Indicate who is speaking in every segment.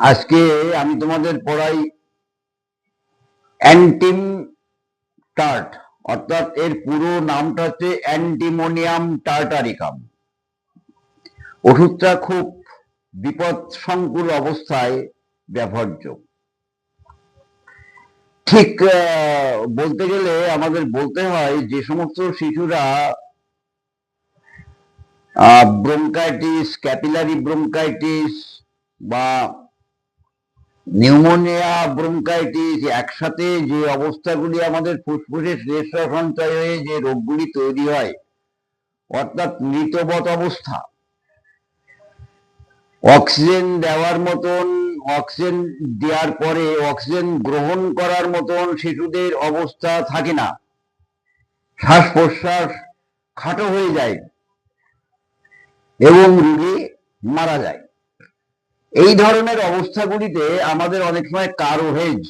Speaker 1: আজকে আমি তোমাদের পড়াই অ্যান্টিম টার্ট, অর্থাৎ এর পুরো নামটা হচ্ছে অ্যান্টিমোনিয়াম টার্টারিকাম। ওষুধটা খুব বিপদসংকুল অবস্থায় ব্যবহার্য ঠিক বলতে গেলে আমাদের বলতে হয় যে সমস্ত শিশুরা ব্রোঙ্কাইটিস, ক্যাপিলারি ব্রোঙ্কাইটিস বা নিউমোনিয়া ব্রোঙ্কাইটিস একসাথে যে অবস্থাগুলি আমাদের ফুসফুসে শ্লেষ্মা সঞ্চয় হয়ে যে রোগগুলি তৈরি হয়, অর্থাৎ মৃতবত অবস্থা। অক্সিজেন দেওয়ার মতন, অক্সিজেন দেওয়ার পরে অক্সিজেন গ্রহণ করার মতন শিশুদের অবস্থা থাকে না। শ্বাস প্রশ্বাস খাটো হয়ে যায় এবং রোগী মারা যায়। এই ধরনের অবস্থাগুলিতে আমাদের অনেক সময় কারোহেজ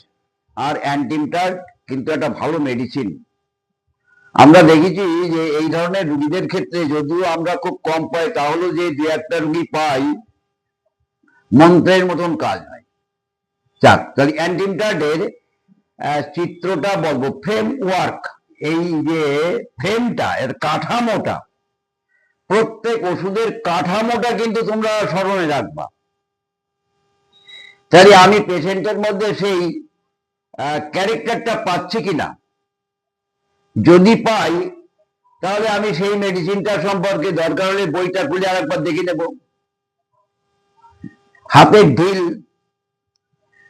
Speaker 1: আর অ্যান্টিমটার কিন্তু একটা ভালো মেডিসিন আমরা দেখেছি যে এই ধরনের রুগীদের ক্ষেত্রে যদিও আমরা খুব কম পাই, তাহলেও যে দু একটা রুগী পাই, মন্ত্রের মতন কাজ হয়। যাক, তাহলে অ্যান্টিমটার্ডের চিত্রটা বলব। ফ্রেম ওয়ার্ক এই যে ফ্রেমটা এর কাঠামোটা, প্রত্যেক ওষুধের কাঠামোটা কিন্তু তোমরা স্মরণে রাখবা। তাহলে আমি পেশেন্টের মধ্যে সেই ক্যারেক্টারটা পাচ্ছি কিনা? যদি পাই, তাহলে আমি সেই মেডিসিনটা সম্পর্কে দরকার হলে বইটা খুলে আরেকবার দেখে নেব। হাতের ঢিল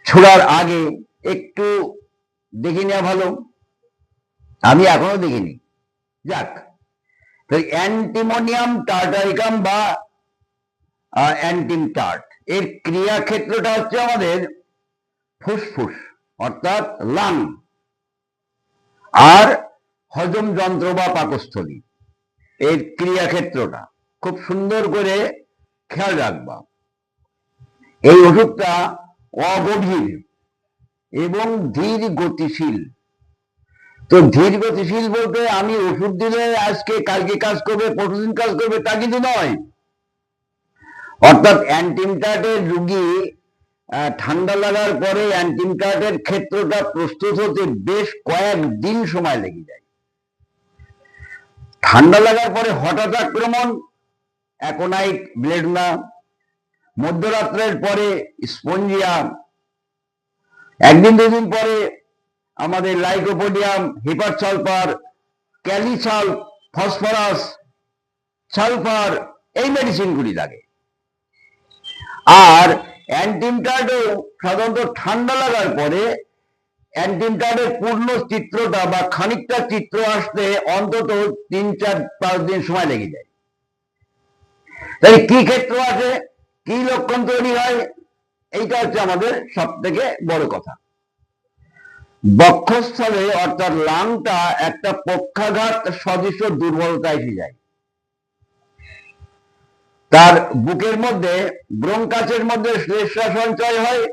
Speaker 1: ছোড়ার আগে একটু দেখে নেওয়া ভালো। আমি এখনও দেখিনি। যাক অ্যান্টিমোনিয়াম, টার্টারিকাম বা অ্যান্টিম টার্ট এর ক্রিয়া ক্ষেত্রটা হচ্ছে আমাদের ফুসফুস, অর্থাৎ লাং, আর হজম যন্ত্র বা পাকস্থলী। এর ক্রিয়া ক্ষেত্রটা খুব সুন্দর করে খেয়াল রাখবা। এই ওষুধটা অগভীর এবং ধীর গতিশীল। তো ধীর গতিশীল বলতে আমি ওষুধ দিলে আজকে কালকে কাজ করবে পরশুদিন কাজ করবে, তা কিন্তু নয়। অর্থাৎ অ্যান্টিমটাটের রুগী ঠান্ডা লাগার পরে অ্যান্টিমটাটের ক্ষেত্রটা প্রস্তুত হতে বেশ কয়েক দিন সময় লেগে যায়। ঠান্ডা লাগার পরে হঠাৎ আক্রমণ, অ্যাকোনাইট, ব্লেডনা, মধ্যরাত্রের পরে স্পঞ্জিয়া, একদিন দুদিন পরে আমাদের লাইকোপোডিয়াম হিপার সালফার ক্যালিসাল, ফসফরাস, সালফার, এই মেডিসিনগুলি লাগে। আর অ্যান্টিমটাডও সাধারণত ঠান্ডা লাগার পরে অ্যান্টিমটাডের পূর্ণ চিত্রটা বা খানিকটা চিত্র আসতে অন্তত তিন, চার, পাঁচ দিন সময় লেগে যায়। তাই কি ক্ষেত্র আছে? কি লক্ষণ তৈরি হয়? এইটা হচ্ছে আমাদের সব থেকে বড় কথা। বক্ষস্থলে অর্থাৎ লাংটা একটা পক্ষাঘাত সদৃশ দুর্বলতা এসে যায়। তার বুকের মধ্যে ব্রঙ্কাসের মধ্যে শ্লেষ্মা সঞ্চয় হয়,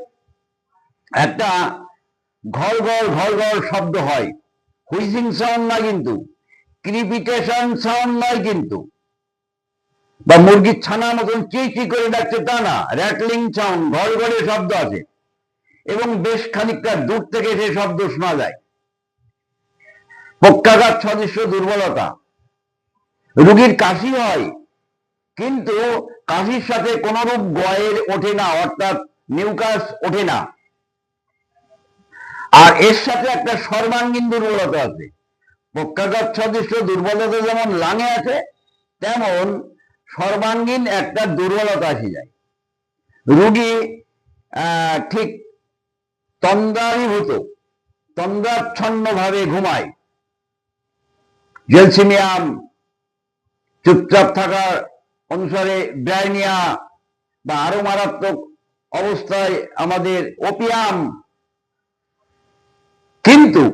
Speaker 1: একটা ঘর ঘর ঘর ঘর শব্দ হয়। হুইজিং সাউন্ড না কিন্তু, ক্রিপিটেশন সাউন্ড নয় কিন্তু। বা মুরগির ছানা মতন চি চি করে ডাকছে তা না র্যাটলিং সাউন্ড, ঘর ঘরে শব্দ আছে। এবং বেশ খানিকটা দূর থেকে সেই শব্দ শোনা যায়। পক্ষাঘাত সদৃশ্য দুর্বলতা। রুগীর কাশি হয় কিন্তু কাশির সাথে কোন রূপ গয়ের ওঠে না, অর্থাৎ নিউকাস ওঠে না। আর এর সাথে একটা সর্বাঙ্গীন দুর্বলতা আছে। পক্ষাঘাত সদৃশ্য দুর্বলতা যেমন লাঙে আছে, তেমন সর্বাঙ্গীন একটা দুর্বলতা আসে যায়। রুগী ঠিক তন্দ্রাভিভূত তন্দ্রাচ্ছন্ন ভাবে ঘুমায়। জেলসিমিয়াম চুপচাপ থাকার অনুসারে ব্রাইনিয়া বা আরও মারাত্মক অবস্থায় আমাদের ওপিয়াম কিন্তু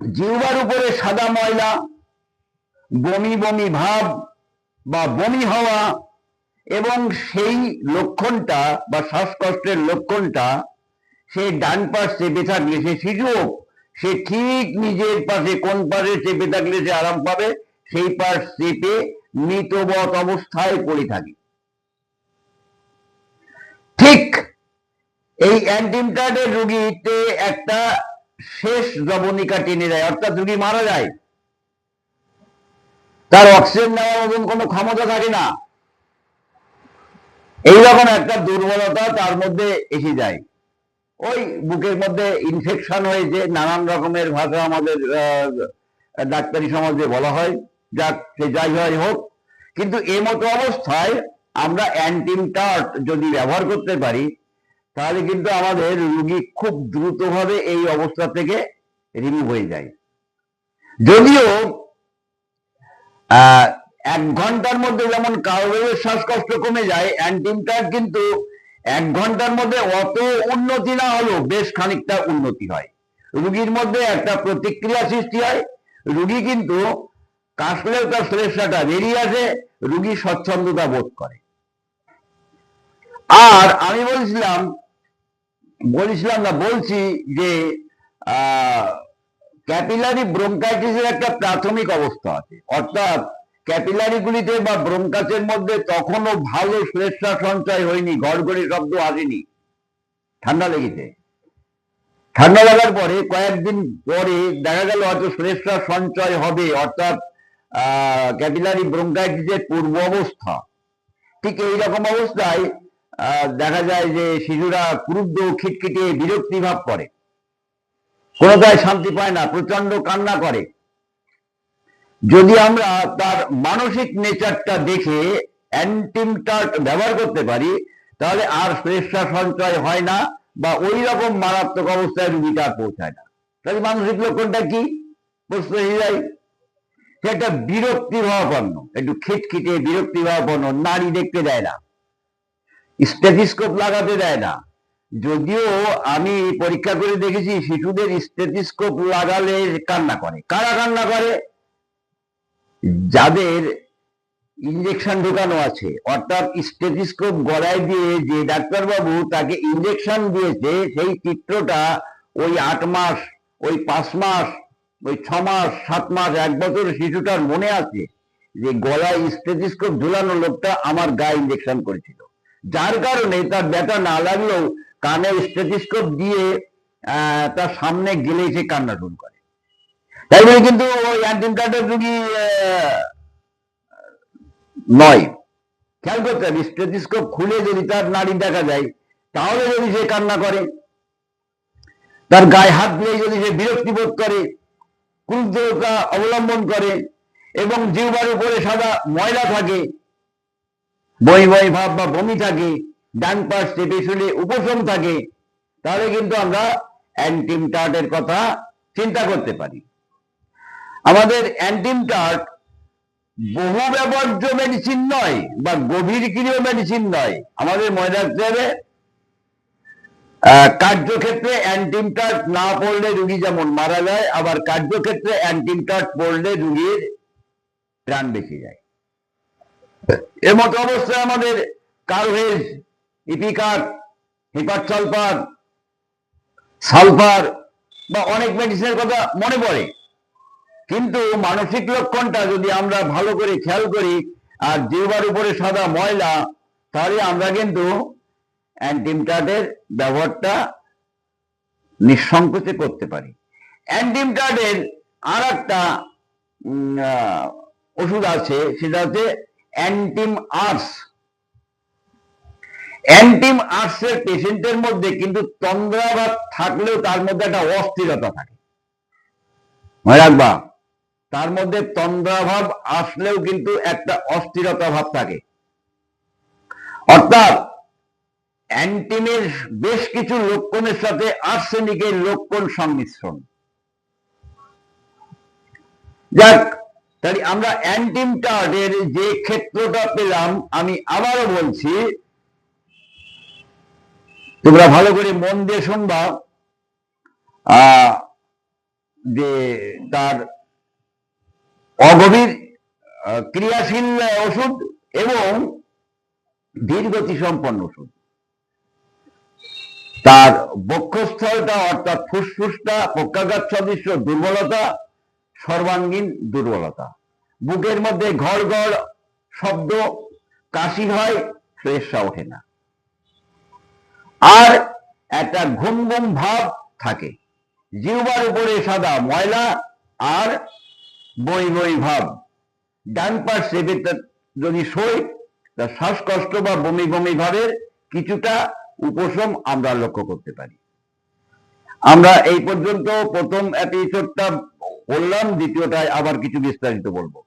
Speaker 1: জিহ্বার উপরে সাদা ময়লা, বমি বমি ভাব বা বমি হওয়া এবং সেই লক্ষণটা বা শ্বাসকষ্টের লক্ষণটা সে ডান পাশ চেপে থাকলে সে শিশু সে ঠিক নিজের পাশে কোন পাশে চেপে থাকলে সে আরাম পাবে, সেই পাশ চেপে মৃতবত অবস্থায় পড়ে থাকে। ঠিক এই অ্যান্টিমটার্ডের রুগীতে একটা শেষ জবনিকা টেনে দেয়, অর্থাৎ রুগী মারা যায়। তার অক্সিজেন নেওয়ার মতন কোনো ক্ষমতা থাকে না। এইরকম একটা দুর্বলতা তার মধ্যে এসে যায়। ওই বুকের মধ্যে ইনফেকশন হয়েছে নানান রকমের ভাষা আমাদের ডাক্তারি সমাজে বলা হয়। যাক, সে যাই হয় হোক। কিন্তু এই মতো অবস্থায় আমরা অ্যান্টিমটার্ট যদি ব্যবহার করতে পারি, তাহলে কিন্তু আমাদের রুগী খুব দ্রুতভাবে এই অবস্থা থেকে রিমুভ হয়ে যায়। যদিও এক ঘণ্টার মধ্যে যেমন কারোর শ্বাসকষ্ট কমে যায় অ্যান্টিমটার্ট কিন্তু এক ঘণ্টার মধ্যে অত উন্নতি না হলেও বেশ খানিকটা উন্নতি হয়। রুগীর মধ্যে একটা প্রতিক্রিয়া সৃষ্টি হয়। রুগী কিন্তু কাশলেও তার শ্লেষাটা বেরিয়ে আসে, রুগী স্বচ্ছন্দতা বোধ করে। আর আমি বলছিলাম বলছিলাম না, বলছি যে ক্যাপিলারি ব্রোঙ্কাইটিসের একটা প্রাথমিক অবস্থা আছে। অর্থাৎ ক্যাপিলারি গুলিতে বা ব্রোঙ্কাসের মধ্যে তখনও ভালো শ্লেষা সঞ্চয় হয়নি, গড়গড়ি শব্দ আসেনি। ঠান্ডা লেগেছে। ঠান্ডা লাগার পরে কয়েকদিন পরে দেখা গেল হয়তো শ্লেষা সঞ্চয় হবে, অর্থাৎ ক্যাপিলারি ব্রোঙ্কাইটিসের পূর্ব অবস্থা। ঠিক এইরকম অবস্থায় দেখা যায় যে শিশুরা ক্রুদ্ধ, খিটখিটে, বিরক্তি ভাব করে। কোনোটায় শান্তি পায় না প্রচণ্ড কান্না করে। যদি আমরা তার মানসিক নেচারটা দেখে অ্যান্টিমটার্ট ব্যবহার করতে পারি, তাহলে আর শ্রেষ্ঠা সঞ্চয় হয় না বা ওই রকম মারাত্মক অবস্থায় রুগীটা পৌঁছায় না। তাহলে মানসিক লক্ষণটা কি? প্রশ্ন এসে যায় একটা বিরক্তি ভাবাপন্ন একটু খিটখিটে বিরক্তি ভাবাপন্ন নারী দেখতে দেয় না স্টেথিস্কোপ লাগাতে দেয় না। যদিও আমি পরীক্ষা করে দেখেছি, শিশুদের স্টেথিস্কোপ লাগালে কান্না করে। কারা কান্না করে? যাদের ইঞ্জেকশন ঢোকানো আছে। অর্থাৎ স্টেথিস্কোপ গলায় দিয়ে যে ডাক্তারবাবু তাকে ইঞ্জেকশন দিয়েছে, সেই চিত্রটা ওই আট মাস, ওই পাঁচ মাস ওই ছ মাস সাত মাস এক বছর শিশুটার মনে আছে যে গলায় স্টেথিস্কোপ ঝুলানো লোকটা আমার গায়ে ইঞ্জেকশন করেছিল। যার কারণে তার ব্যথা না লাগলেও কানে স্টেথিস্কোপ দিয়ে তার সামনে গেলে সে কান্না শুরু করে। তাই বলে কিন্তু ওই অ্যান্টিমটাটের রুগী আহ, নয়। খেয়াল করতে হবে স্টেথিস্কোপ খুলে যদি তার নাড়ি দেখা যায় তাহলে যদি সে কান্না করে। তার গায়ে হাত দিয়ে যদি সে বিরক্তি বোধ করে ক্রুদ্ধতা অবলম্বন করে এবং জিহ্বার উপরে সাদা ময়লা থাকে। বই বই ভাব বা বমি থাকে, ডান পাশ চেপে শুলে উপশম থাকে। তাহলে কিন্তু আমরা অ্যান্টিম অ্যান্টিমটার্টের কথা চিন্তা করতে পারি। আমাদের অ্যান্টিমটার্ট বহু ব্যবহার্য মেডিসিন নয় বা গভীর ক্রিয় মেডিসিন নয়। আমাদের মনে রাখতে হবে কার্যক্ষেত্রে অ্যান্টিমটার্ট না পড়লে রুগী যেমন মারা যায়, আবার কার্যক্ষেত্রে অ্যান্টিমটার্ট পড়লে রুগীর প্রাণ বেঁচে যায়। এর মতো অবস্থায় আমাদের কার্ভেজ ইপিকার হিপার সালফার সালফার বা অনেক মেডিসিনের কথা মনে পড়ে। কিন্তু মানসিক লক্ষণটা যদি আমরা ভালো করে খেয়াল করি, আর জিহ্বার উপরে সাদা ময়লা, তাহলে আমরা কিন্তু অ্যান্টিমটার্টের ব্যবহারটা নিঃসংকোচে করতে পারি। অ্যান্টিমটার্টের আর একটা ওষুধ আছে, সেটা হচ্ছে অ্যান্টিম আর্স অ্যান্টিম আর্সের পেশেন্টের মধ্যে কিন্তু তন্দ্রাভাব থাকলেও তার মধ্যে একটা অস্থিরতা থাকে। মনে রাখবা, তার মধ্যে তন্দ্রাভাব আসলেও কিন্তু একটা অস্থিরতা ভাব থাকে। অর্থাৎ অ্যান্টিমের বেশ কিছু লক্ষণের সাথে আর্সেনিকের লক্ষণ সংমিশ্রণ। যাক, তাহলে আমরা অ্যান্টিম অ্যান্টিমটার্ডের যে ক্ষেত্রটা পেলাম, আমি আবারও বলছি, তোমরা ভালো করে মন দিয়ে শুনবা যে তার অগভীর ক্রিয়াশীল ওষুধ এবং ধীরগতি সম্পন্ন ওষুধ। তার বক্ষস্থলটা অর্থাৎ ফুসফুসটা পক্ষাঘাত সদৃশ্য দুর্বলতা, সর্বাঙ্গীন দুর্বলতা। বুকের মধ্যে ঘর ঘর শব্দ, কাশি হয় শ্রেষ্ঠা ওঠে না। আর একটা ঘুম ঘুম ভাব থাকে। জিহ্বার উপরে সাদা ময়লা আর বই বই ভাব। ডান পাশ যদি সই তা শ্বাসকষ্ট বা বমি বমি ভাবের কিছুটা উপশম আমরা লক্ষ্য করতে পারি। আমরা এই পর্যন্ত প্রথম এপিসোডটা বললাম, দ্বিতীয়টায় আবার কিছু বিস্তারিত বলব।